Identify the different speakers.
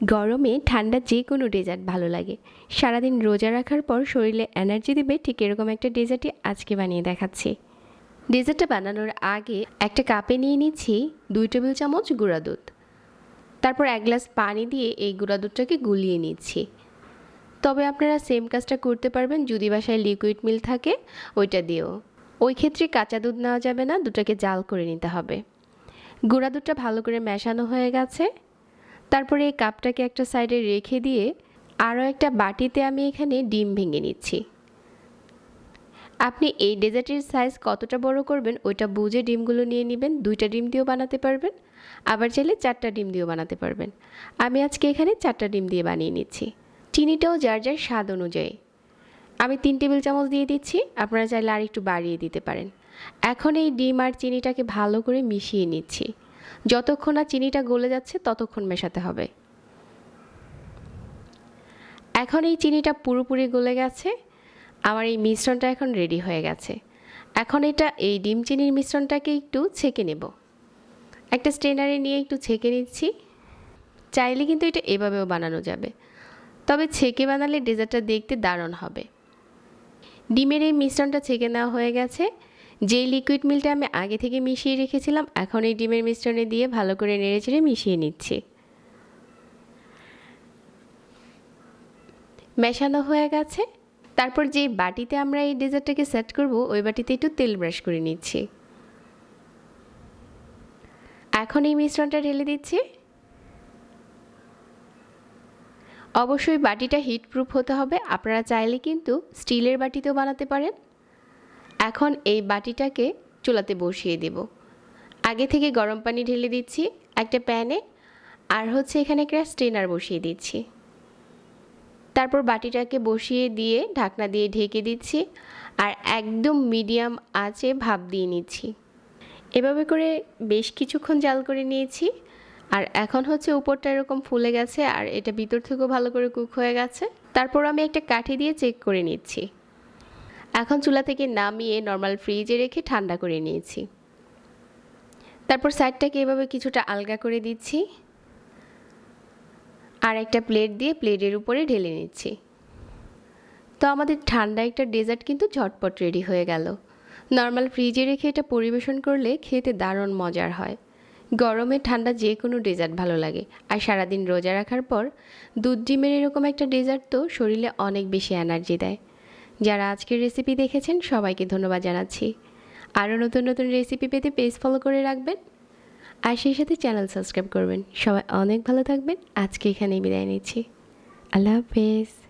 Speaker 1: গরমে ঠান্ডা যে কোনো ডেজার্ট ভালো লাগে। সারাদিন রোজা রাখার পর শরীরে এনার্জি দিবে ঠিক এরকম একটা ডেজার্টই আজকে বানিয়ে দেখাচ্ছি। ডেজার্টটা বানানোর আগে একটা কাপে নিয়ে নিচ্ছি দুই টেবিল চামচ গুঁড়া দুধ। তারপর এক গ্লাস পানি দিয়ে এই গুঁড়া দুধটাকে গুলিয়ে নিচ্ছি। তবে আপনারা সেম কাজটা করতে পারবেন যদি বাসায় লিকুইড মিল থাকে, ওইটা দিয়েও। ওই ক্ষেত্রে কাঁচা দুধ নেওয়া যাবে না, দুটাকে জাল করে নিতে হবে। গুঁড়া দুধটা ভালো করে মেশানো হয়ে গেছে। তারপরে এই কাপটাকে একটা সাইডে রেখে দিয়ে আরও একটা বাটিতে আমি এখানে ডিম ভেঙে নিচ্ছি। আপনি এই ডেজার্টের সাইজ কতটা বড় করবেন, ওইটা বুঝে ডিমগুলো নিয়ে নেবেন, দুইটা ডিম দিয়েও বানাতে পারবেন, আবার চাইলে চারটা ডিম দিয়েও বানাতে পারবেন। আমি আজকে এখানে চারটা ডিম দিয়ে বানিয়ে নিচ্ছি। চিনিটাও যার যার স্বাদ অনুযায়ী। আমি তিন টেবিল চামচ দিয়ে দিচ্ছি, আপনারা চাইলে আর একটু বাড়িয়ে দিতে পারেন। এখন এই ডিম আর চিনিটাকে ভালো করে মিশিয়ে নিচ্ছি। যতক্ষণ না চিনিটা গলে যাচ্ছে, ততক্ষণ মেশাতে হবে। এখন এই চিনিটা পুরোপুরি গলে গেছে। আমার এই মিশ্রণটা এখন রেডি হয়ে গেছে। এখন এটা, এই ডিম চিনির মিশ্রণটাকে একটু ছেঁকে নেব। একটা স্ট্রেনারে নিয়ে একটু ছেঁকে নিচ্ছি। চাইলে কিন্তু এটা এভাবেও বানানো যাবে। তবে ছেঁকে বানালে ডেজার্টটা দেখতে দারুণ হবে। ডিমের এই মিশ্রণটা ছেঁকে নেওয়া হয়ে গেছে। যেই লিকুইড মিলটা আমি আগে থেকে মিশিয়ে রেখেছিলাম, এখন এই ডিমের মিশ্রণে দিয়ে ভালো করে নেড়েচেড়ে মিশিয়ে নিচ্ছি। মেশানো হয়ে গেছে। তারপর যে বাটিতে আমরা এই ডেজার্টটাকে সেট করব, ওই বাটিতে একটু তেল ব্রাশ করে নিচ্ছি। এখন এই মিশ্রণটা ঢেলে দিচ্ছি। অবশ্যই বাটিটা হিট প্রুফ হতে হবে। আপনারা চাইলে কিন্তু স্টিলের বাটিতেও বানাতে পারেন। এখন এই বাটিটাকে চুলাতে বসিয়ে দেব। আগে থেকে গরম পানি ঢেলে দিচ্ছি একটা প্যানে, আর হচ্ছে এখানে একটা স্ট্রেনার বসিয়ে দিচ্ছি। তারপর বাটিটাকে বসিয়ে দিয়ে ঢাকনা দিয়ে ঢেকে দিচ্ছি, আর একদম মিডিয়াম আঁচে ভাপ দিয়ে নিচ্ছি। এভাবে করে বেশ কিছুক্ষণ জাল করে নিয়েছি, আর এখন হচ্ছে উপরটা এরকম ফুলে গেছে, আর এটা ভিতর থেকেও ভালো করে কুক হয়ে গেছে। তারপর আমি একটা কাঠি দিয়ে চেক করে নিচ্ছি। এখন চুলা থেকে নামিয়ে নর্মাল ফ্রিজে রেখে ঠান্ডা করে নিয়েছি। তারপর সাইডটাকে এভাবে কিছুটা আলগা করে দিচ্ছি। আর একটা প্লেট দিয়ে প্লেটের উপরে ঢেলে নিচ্ছি। তো আমাদের ঠান্ডা একটা ডেজার্ট কিন্তু ঝটপট রেডি হয়ে গেল। নর্মাল ফ্রিজে রেখে এটা পরিবেশন করলে খেতে দারুণ মজার হয়। গরমে ঠান্ডা যে কোনো ডেজার্ট ভালো লাগে। আর সারাদিন রোজা রাখার পর দুধ ডিমের এরকম একটা ডেজার্ট তো শরীরে অনেক বেশি এনার্জি দেয়। যারা আজকের রেসিপি দেখেছেন, সবাইকে ধন্যবাদ জানাচ্ছি। আরও নতুন নতুন রেসিপি পেতে পেজ ফলো করে রাখবেন। আর সেই সাথে চ্যানেল সাবস্ক্রাইব করবেন। সবাই অনেক ভালো থাকবেন। আজকে এখানেই বিদায় নিচ্ছি। আল্লাহ হাফেজ।